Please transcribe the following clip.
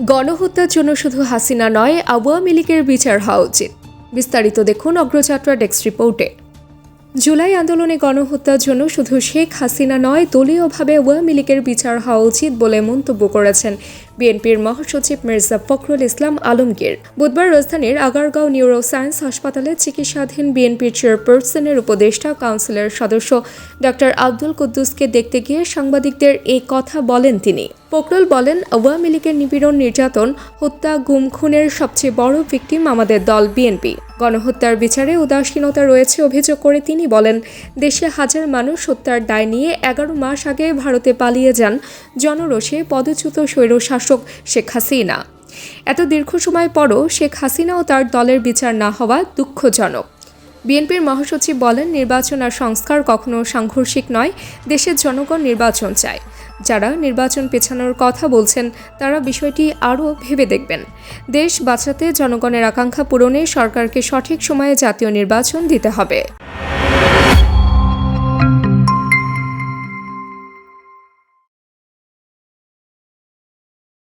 গণহত্যার জন্য শুধু হাসিনা নয়, আওয়ামী লীগের বিচার হওয়া উচিত। বিস্তারিত দেখুন অগ্রযাত্রা ডেস্ক রিপোর্টে। জুলাই আন্দোলনে গণহত্যার জন্য শুধু শেখ হাসিনা নয়, দলীয়ভাবে আওয়ামী লীগের বিচার হওয়া উচিত বলে মন্তব্য করেছেন বিএনপির মহাসচিব মির্জা ফখরুল ইসলাম আলমগীর। বুধবার রাজধানীর আগারগাঁও নিউরো সায়েন্স হাসপাতালে চিকিৎসাধীন বিএনপির চেয়ারপারসনের উপদেষ্টা কাউন্সিলের সদস্য ডক্টর আব্দুল কুদ্দুসকে দেখতে গিয়ে সাংবাদিকদের এই কথা বলেন তিনি। ফখরুল বলেন আওয়ামী লীগের নিপীড়ন, নির্যাতন, হত্যা, গুম, খুনের সবচেয়ে বড় ভিকটিম আমাদের দল বিএনপি। গণহত্যার বিচারে উদাসীনতা রয়েছে অভিযোগ করে তিনি বলেন, দেশে হাজার মানুষ হত্যার দায় নিয়ে এগারো মাস আগে ভারতে পালিয়ে যান জনরোষে পদচ্যুত স্বৈরশাসক শেখ হাসিনা। এত দীর্ঘ সময় পরও শেখ হাসিনা ও তার দলের বিচার না হওয়া দুঃখজনক। বিএনপির মহাসচিব বলেন, নির্বাচন আর সংস্কার কখনো সাংঘর্ষিক নয়, দেশের জনগণ নির্বাচন চায়। যারা নির্বাচন পেছানোর কথা বলছেন, তারা বিষয়টি আরও ভেবে দেখবেন। দেশ বাঁচাতে জনগণের আকাঙ্ক্ষা পূরণে সরকারকে সঠিক সময়ে জাতীয় নির্বাচন দিতে হবে।